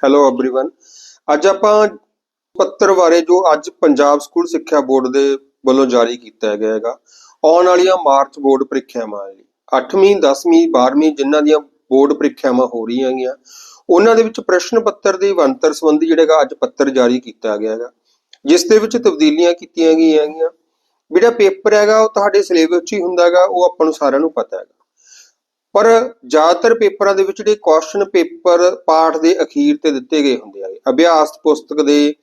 Hello everyone ਅੱਜ ਆਪਾਂ ਪੱਤਰ ਬਾਰੇ ਜੋ ਅੱਜ ਪੰਜਾਬ ਸਕੂਲ ਸਿੱਖਿਆ ਬੋਰਡ ਦੇ ਵੱਲੋਂ ਜਾਰੀ ਕੀਤਾ ਗਿਆ ਹੈਗਾ ਆਉਣ ਵਾਲੀਆਂ ਮਾਰਚ ਬੋਰਡ ਪ੍ਰੀਖਿਆਵਾਂ ਲਈ 8ਵੀਂ 10ਵੀਂ 12ਵੀਂ ਜਿਨ੍ਹਾਂ ਦੀਆਂ ਬੋਰਡ ਪ੍ਰੀਖਿਆਵਾਂ ਹੋ ਰਹੀਆਂ ਹੈਗੀਆਂ ਉਹਨਾਂ ਦੇ ਵਿੱਚ ਪ੍ਰਸ਼ਨ ਪੱਤਰ ਦੀ ਵੰਤਰ ਸੰਬੰਧੀ ਜਿਹੜਾ ਹੈਗਾ ਅੱਜ ਪੱਤਰ ਜਾਰੀ ਕੀਤਾ ਗਿਆ ਹੈਗਾ ਜਿਸ ਦੇ ਵਿੱਚ ਤਬਦੀਲੀਆਂ ਕੀਤੀਆਂ ਗਈਆਂ ਹੈਗੀਆਂ ਜਿਹੜਾ ਪੇਪਰ ਹੈਗਾ ਉਹ ਤੁਹਾਡੇ ਸਿਲੇਬਸ 'ਚ ਹੀ ਹੁੰਦਾ ਹੈਗਾ ਉਹ ਆਪਾਂ ਨੂੰ ਸਾਰਿਆਂ ਨੂੰ ਪਤਾ ਹੈਗਾ ਪਰ ਜ਼ਿਆਦਾਤਰ ਪੇਪਰਾਂ ਦੇ ਵਿੱਚ ਜਿਹੜੇ ਕੁਐਸਚਨ ਪੇਪਰ ਪਾਠ ਦੇ ਅਖੀਰ ਤੇ ਦਿੱਤੇ ਗਏ ਹੁੰਦੇ ਆ, ਅਭਿਆਸ ਪੁਸਤਕ ਦੇ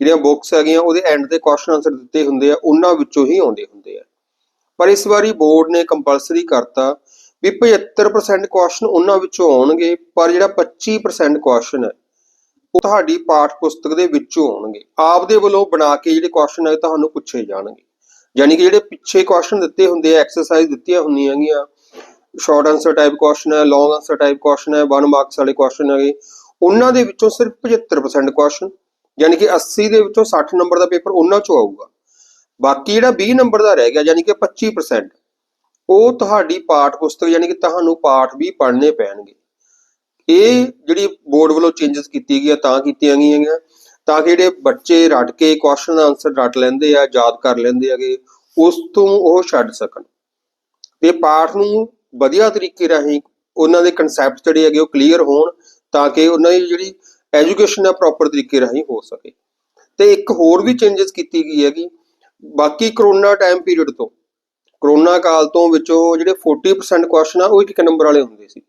ਜਿਹੜੀਆਂ ਬੁੱਕਸ ਹੈਗੀਆਂ, ਉਹਦੇ ਐਂਡ ਤੇ ਕੁਐਸਚਨ ਆਨਸਰ ਦਿੱਤੇ ਹੁੰਦੇ ਆ, ਉਹਨਾਂ ਵਿੱਚੋਂ ਹੀ ਆਉਂਦੇ ਹੁੰਦੇ ਆ। ਪਰ ਇਸ ਵਾਰੀ ਬੋਰਡ ਨੇ ਕੰਪਲਸਰੀ ਕਰਤਾ ਵੀ 75% ਕੁਐਸਚਨ ਉਹਨਾਂ ਵਿੱਚੋਂ ਆਉਣਗੇ, ਪਰ ਜਿਹੜਾ 25% ਕੁਐਸਚਨ ਹੈ, ਉਹ ਤੁਹਾਡੀ ਪਾਠ ਪੁਸਤਕ ਦੇ ਵਿੱਚੋਂ ਆਉਣਗੇ। ਆਪ ਦੇ ਵੱਲੋਂ ਬਣਾ ਕੇ ਜਿਹੜੇ ਕੁਐਸਚਨ ਹੈ ਤੁਹਾਨੂੰ ਪੁੱਛੇ ਜਾਣਗੇ। ਯਾਨੀ ਕਿ ਜਿਹੜੇ ਪਿੱਛੇ ਕੁਐਸਚਨ ਦਿੱਤੇ ਹੁੰਦੇ ਆ ਐਕਸਰਸਾਈਜ਼ ਦਿੱਤੀਆਂ ਹੁੰਦੀਆਂ ਹੈਗੀਆਂ ਸ਼ਾਰਟ ਆਨਸਰ ਟਾਈਪ ਕੁਐਸਚਨ ਹੈ ਲੌਂਗ ਆਨਸਰ ਟਾਈਪ ਕੁਐਸਚਨ ਹੈ 1 ਮਾਰਕਸ ਵਾਲੇ ਕੁਐਸਚਨ ਹੈਗੇ। ਉਹਨਾਂ ਦੇ ਵਿੱਚੋਂ ਸਿਰਫ 75% ਕੁਐਸਚਨ ਯਾਨੀ ਕਿ 80 ਦੇ ਵਿੱਚੋਂ 60 ਨੰਬਰ ਦਾ ਪੇਪਰ ਉਹਨਾਂ ਚੋਂ ਆਊਗਾ। ਬਾਕੀ ਜਿਹੜਾ 20 ਨੰਬਰ ਦਾ ਰਹਿ ਗਿਆ, ਯਾਨੀ ਕਿ 25% ਉਹ ਤੁਹਾਡੀ ਪਾਠ ਪੁਸਤਕ, ਯਾਨੀ ਕਿ ਤੁਹਾਨੂੰ ਪਾਠ ਵੀ ਪੜ੍ਹਨੇ ਪੈਣਗੇ। ਇਹ ਜਿਹੜੀ ਬੋਰਡ ਵੱਲੋਂ ਚੇਂਜਸ ਕੀਤੀ ਗਈਆਂ ਤਾਂ ਕੀਤੀਆਂ ਗਈਆਂ ਹੈਗੀਆਂ ਤਾਂ ਕਿ ਜਿਹੜੇ ਬੱਚੇ ਰੱਟ ਕੇ ਕੁਐਸਚਨ ਆਨਸਰ ਰੱਟ ਲੈਂਦੇ ਆ, ਯਾਦ ਕਰ ਲੈਂਦੇ ਹੈਗੇ, ਉਸ ਤੋਂ ਉਹ ਛੱਡ ਸਕਣ। ਤੇ ਪਾਠ ਨੂੰ ਵਧੀਆ ਤਰੀਕੇ ਰਾਹੀਂ ਉਹਨਾਂ ਦੇ ਕਨਸੈਪਟ ਜਿਹੜੇ ਹੈਗੇ ਉਹ ਕਲੀਅਰ ਹੋਣ ਤਾਂ ਕਿ ਉਹਨਾਂ ਦੀ ਜਿਹੜੀ ਐਜੂਕੇਸ਼ਨ ਹੈ ਪ੍ਰੋਪਰ ਤਰੀਕੇ ਰਾਹੀਂ ਹੋ ਸਕੇ। ਤੇ ਇੱਕ ਹੋਰ ਵੀ ਚੇਂਜਸ ਕੀਤੀ ਗਈ ਹੈਗੀ, ਬਾਕੀ ਕਰੋਨਾ ਟਾਈਮ ਪੀਰੀਅਡ ਤੋਂ। ਕਰੋਨਾ ਕਾਲ ਤੋਂ ਵਿੱਚੋਂ ਜਿਹੜੇ 40% ਕੁਐਸਚਨ ਆ, ਉਹ ਇੱਕ ਨੰਬਰ ਵਾਲੇ ਹੁੰਦੇ ਸੀ।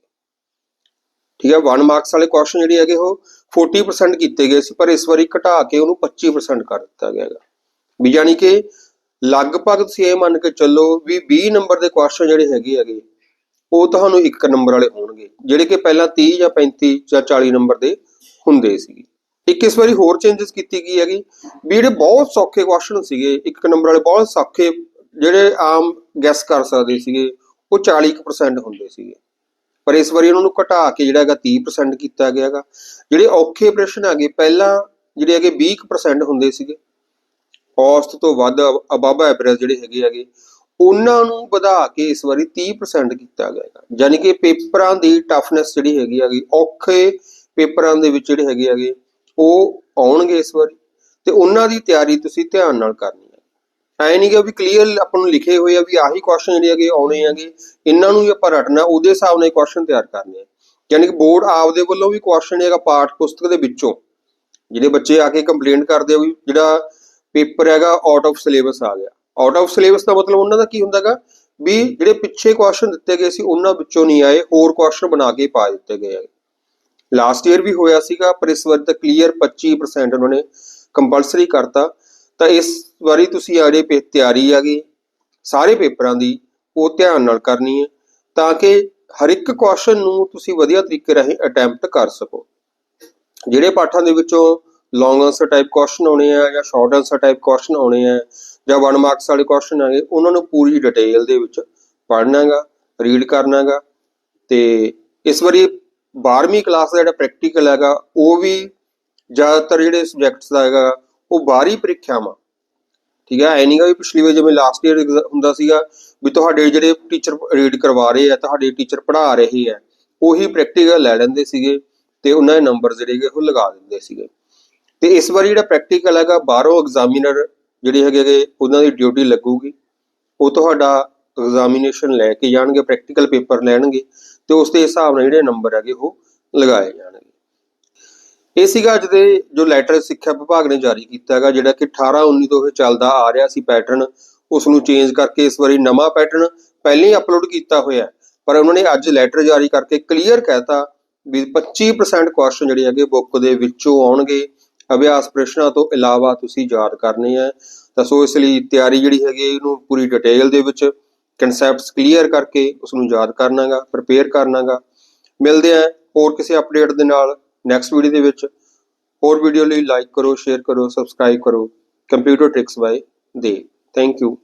ਠੀਕ ਹੈ 1 ਮਾਰਕਸ ਵਾਲੇ ਕੁਐਸਚਨ ਜਿਹੜੇ ਹੈਗੇ ਉਹ 40% ਕੀਤੇ ਗਏ ਸੀ, ਪਰ ਇਸ ਵਾਰੀ ਘਟਾ ਕੇ ਉਹਨੂੰ 25% ਕਰ ਦਿੱਤਾ ਗਿਆ ਹੈਗਾ। ਵੀ ਯਾਨੀ ਕਿ ਲਗਭਗ ਤੁਸੀਂ ਇਹ ਮੰਨ ਕੇ ਚੱਲੋ ਵੀ 20 ਨੰਬਰ ਦੇ ਕੁਐਸਚਨ ਜਿਹੜੇ ਹੈਗੇ ਹੈਗੇ ਉਹ ਤੁਹਾਨੂੰ ਇੱਕ ਨੰਬਰ ਵਾਲੇ ਹੋਣਗੇ ਜਿਹੜੇ ਕਿ ਪਹਿਲਾਂ 30 ਜਾਂ 35 ਜਾਂ 40 ਨੰਬਰ ਦੇ ਹੁੰਦੇ ਸੀ ਇੱਕ ਇਸ ਵਾਰੀ ਹੋਰ ਚੇਂਜਸ ਕੀਤੀ ਗਈ ਹੈਗੀ, ਵੀ ਜਿਹੜੇ ਬਹੁਤ ਸੌਖੇ ਕੁਐਸਚਨ ਸੀਗੇ, ਇੱਕ ਨੰਬਰ ਵਾਲੇ ਬਹੁਤ ਸੌਖੇ ਜਿਹੜੇ ਆਮ ਗੈਸ ਕਰ ਸਕਦੇ ਸੀਗੇ, ਉਹ 40% ਹੁੰਦੇ ਸੀਗੇ। ਪਰ ਇਸ ਵਾਰੀ ਉਹਨਾਂ ਨੂੰ ਘਟਾ ਕੇ ਜਿਹੜਾ ਹੈਗਾ 30% ਕੀਤਾ ਗਿਆ ਹੈਗਾ। ਜਿਹੜੇ ਔਖੇ ਪ੍ਰਸ਼ਨ ਹੈਗੇ, ਪਹਿਲਾਂ ਜਿਹੜੇ ਹੈਗੇ 20% ਹੁੰਦੇ ਸੀਗੇ। ਔਸਤ ਤੋਂ ਵੱਧ ਅਬਵ ਐਵਰੇਜ ਜਿਹੜੇ ਹੈਗੇ ਹੈਗੇ ਉਹਨਾਂ ਨੂੰ ਵਧਾ ਕੇ ਇਸ ਵਾਰੀ 30% ਕੀਤਾ ਗਿਆ। ਹੈਗਾ ਯਾਨੀ ਕਿ ਪੇਪਰਾਂ ਦੀ ਟਫਨੈਸ ਜਿਹੜੀ ਹੈਗੀ ਹੈਗੀ, ਔਖੇ ਪੇਪਰਾਂ ਦੇ ਵਿੱਚ ਜਿਹੜੇ ਹੈਗੇ ਹੈਗੇ, ਉਹ ਆਉਣਗੇ ਇਸ ਵਾਰੀ। ਤੇ ਉਹਨਾਂ ਦੀ ਤਿਆਰੀ ਤੁਸੀਂ ਧਿਆਨ ਨਾਲ ਕਰਨੀ ਹੈ। ਐ ਨਹੀਂ ਕਿ ਵੀ ਕਲੀਅਰ ਆਪਾਂ ਨੂੰ ਲਿਖੇ ਹੋਏ ਆ ਵੀ ਆਹੀ ਕੁਐਸਚਨ ਜਿਹੜੇ ਹੈਗੇ ਆਉਣੇ ਹੈਗੇ, ਇਹਨਾਂ ਨੂੰ ਹੀ ਆਪਾਂ ਰਟਣਾ, ਉਹਦੇ ਹਿਸਾਬ ਨਾਲ ਕੁਐਸਚਨ ਤਿਆਰ ਕਰਨੇ ਆ। ਯਾਨੀ ਕਿ ਬੋਰਡ ਆਪਦੇ ਵੱਲੋਂ ਵੀ ਕੁਐਸਚਨ ਹੈਗਾ ਪਾਠ ਪੁਸਤਕ ਦੇ ਵਿੱਚੋਂ। ਜਿਹੜੇ ਬੱਚੇ ਆ ਕੇ ਕੰਪਲੇਂਟ ਕਰਦੇ ਆ ਵੀ ਜਿਹੜਾ ਪੇਪਰ ਹੈਗਾ ਆਊਟ ਆਫ ਸਿਲੇਬਸ ਆ ਗਿਆ। ਆਊਟ ਆਫ ਸਿਲੇਬਸ ਦਾ ਮਤਲਬ ਉਹਨਾਂ ਦਾ ਕੀ ਹੁੰਦਾਗਾ ਵੀ ਜਿਹੜੇ ਪਿੱਛੇ ਕੁਐਸਚਨ ਦਿੱਤੇ ਗਏ ਸੀ, ਉਹਨਾਂ ਵਿੱਚੋਂ ਨਹੀਂ ਆਏ, ਹੋਰ ਕੁਐਸਚਨ ਬਣਾ ਕੇ ਪਾ ਦਿੱਤੇ ਗਏ ਹੈਗੇ ਲਾਸਟ ਈਅਰ ਵੀ ਹੋਇਆ ਸੀਗਾ, ਪਰ ਇਸ ਵਾਰ ਤਾਂ ਕਲੀਅਰ 25% ਉਹਨਾਂ ਨੇ ਕੰਪਲਸਰੀ ਕਰਤਾ। ਤਾਂ ਇਸ ਵਾਰੀ ਤੁਸੀਂ ਆੜੇ ਪੇ, ਤਿਆਰੀ ਹੈਗੀ ਸਾਰੇ ਪੇਪਰਾਂ ਦੀ, ਉਹ ਧਿਆਨ ਨਾਲ ਕਰਨੀ ਹੈ, ਤਾਂ ਕਿ ਹਰ ਇੱਕ ਕੁਐਸਚਨ ਨੂੰ ਤੁਸੀਂ ਵਧੀਆ ਤਰੀਕੇ ਰਾਹੀਂ ਅਟੈਂਪਟ ਕਰ ਸਕੋ। ਜਿਹੜੇ ਪਾਠਾਂ ਦੇ ਵਿੱਚੋਂ ਲੌਂਗ ਆਨਸਰ ਟਾਈਪ ਕੁਐਸਚਨ ਆਉਣੇ ਆ ਜਾਂ ਸ਼ਾਰਟ ਆਨਸਰ ਟਾਈਪ ਕੁਐਸਚਨ ਆਉਣੇ ਆ ਜਾਂ 1 ਮਾਰਕਸ ਵਾਲੇ ਕੁਐਸਚਨ ਆਗੇ ਉਹਨਾਂ ਨੂੰ ਪੂਰੀ ਡਿਟੇਲ ਦੇ ਵਿੱਚ ਪੜ੍ਹਨਾਗਾ ਰੀਡ ਕਰਨਾਗਾ ਤੇ ਇਸ ਵਾਰੀ 12ਵੀਂ ਕਲਾਸ ਦਾ ਜਿਹੜਾ ਪ੍ਰੈਕਟੀਕਲ ਹੈਗਾ, ਉਹ ਵੀ ਜ਼ਿਆਦਾਤਰ ਜਿਹੜੇ ਸਬਜੈਕਟਸ ਦਾ ਹੈਗਾ, ਉਹ ਬਾਹਰੀ ਪ੍ਰੀਖਿਆਵਾਂ। ਠੀਕ ਹੈ, ਐ ਨਹੀਂਗਾ ਵੀ ਪਿਛਲੀ ਵਾਰ ਜਿਵੇਂ ਲਾਸਟ ਈਅਰ ਹੁੰਦਾ ਸੀਗਾ ਵੀ ਤੁਹਾਡੇ ਜਿਹੜੇ ਟੀਚਰ ਰੀਡ ਕਰਵਾ ਰਹੇ ਆ, ਤੁਹਾਡੇ ਟੀਚਰ ਪੜ੍ਹਾ ਰਹੇ ਆ, ਉਹੀ ਪ੍ਰੈਕਟੀਕਲ ਲੈ ਲੈਂਦੇ ਸੀਗੇ ਤੇ ਉਹਨਾਂ ਦੇ ਨੰਬਰ ਜਿਹੜੇ ਉਹ ਲਗਾ ਦਿੰਦੇ ਸੀਗੇ। ਤੇ ਇਸ ਵਾਰੀ ਜਿਹੜਾ ਪ੍ਰੈਕਟੀਕਲ ਹੈਗਾ, ਬਾਹਰੋਂ ਐਗਜ਼ਾਮੀਨਰ ਜਿਹੜੇ ਹੈਗੇ ਹੈਗੇ, ਉਹਨਾਂ ਦੀ ਡਿਊਟੀ ਲੱਗੂਗੀ। ਉਹ ਤੁਹਾਡਾ ਐਗਜ਼ਾਮੀਨੇਸ਼ਨ ਲੈ ਕੇ ਜਾਣਗੇ ਪ੍ਰੈਕਟੀਕਲ ਪੇਪਰ ਲੈਣਗੇ ਤੇ ਉਸ ਦੇ ਹਿਸਾਬ ਨਾਲ ਜਿਹੜੇ ਨੰਬਰ ਹੈਗੇ ਉਹ ਲਗਾਏ ਜਾਣਗੇ। ਇਹ ਸੀਗਾ ਅੱਜ ਦੇ ਜੋ ਲੈਟਰ ਸਿੱਖਿਆ ਵਿਭਾਗ ਨੇ ਜਾਰੀ ਕੀਤਾ ਹੈਗਾ, ਜਿਹੜਾ ਕਿ 18 19 ਤੋਂ ਇਹ ਚੱਲਦਾ ਆ ਰਿਹਾ ਸੀ ਪੈਟਰਨ ਉਸ ਨੂੰ ਚੇਂਜ ਕਰਕੇ ਇਸ ਵਾਰੀ ਨਵਾਂ ਪੈਟਰਨ ਪਹਿਲਾਂ ਹੀ ਅਪਲੋਡ ਕੀਤਾ ਹੋਇਆ ਪਰ ਉਹਨਾਂ ਨੇ ਅੱਜ ਲੈਟਰ ਜਾਰੀ ਕਰਕੇ ਕਲੀਅਰ ਕਹਿਤਾ ਵੀ 25% ਕੁਐਸਚਨ ਜਿਹੜੇ ਹੈਗੇ ਬੁੱਕ ਦੇ ਵਿੱਚੋਂ ਆਉਣਗੇ। ਅਭਿਆਸ ਪ੍ਰਸ਼ਨਾਂ ਤੋਂ ਇਲਾਵਾ ਤੁਸੀਂ ਯਾਦ ਕਰਨੇ ਆ ਤਾਂ ਸੋ ਇਸ ਲਈ ਤਿਆਰੀ ਜਿਹੜੀ ਹੈਗੀ ਇਹਨੂੰ ਪੂਰੀ ਡਿਟੇਲ ਦੇ ਵਿੱਚ ਕਨਸੈਪਟਸ ਕਲੀਅਰ ਕਰਕੇ ਉਸ ਨੂੰ ਯਾਦ ਕਰਨਾਗਾ ਪ੍ਰਪੇਅਰ ਕਰਨਾਗਾ। ਮਿਲਦੇ ਆ ਹੋਰ ਕਿਸੇ ਅਪਡੇਟ ਦੇ ਨਾਲ ਨੈਕਸਟ ਵੀਡੀਓ ਦੇ ਵਿੱਚ। ਹੋਰ ਵੀਡੀਓ ਲਈ ਲਾਈਕ ਕਰੋ ਸ਼ੇਅਰ ਕਰੋ ਸਬਸਕ੍ਰਾਈਬ ਕਰੋ। ਕੰਪਿਊਟਰ ਟ੍ਰਿਕਸ ਬਾਈ ਦੇ ਥੈਂਕ ਯੂ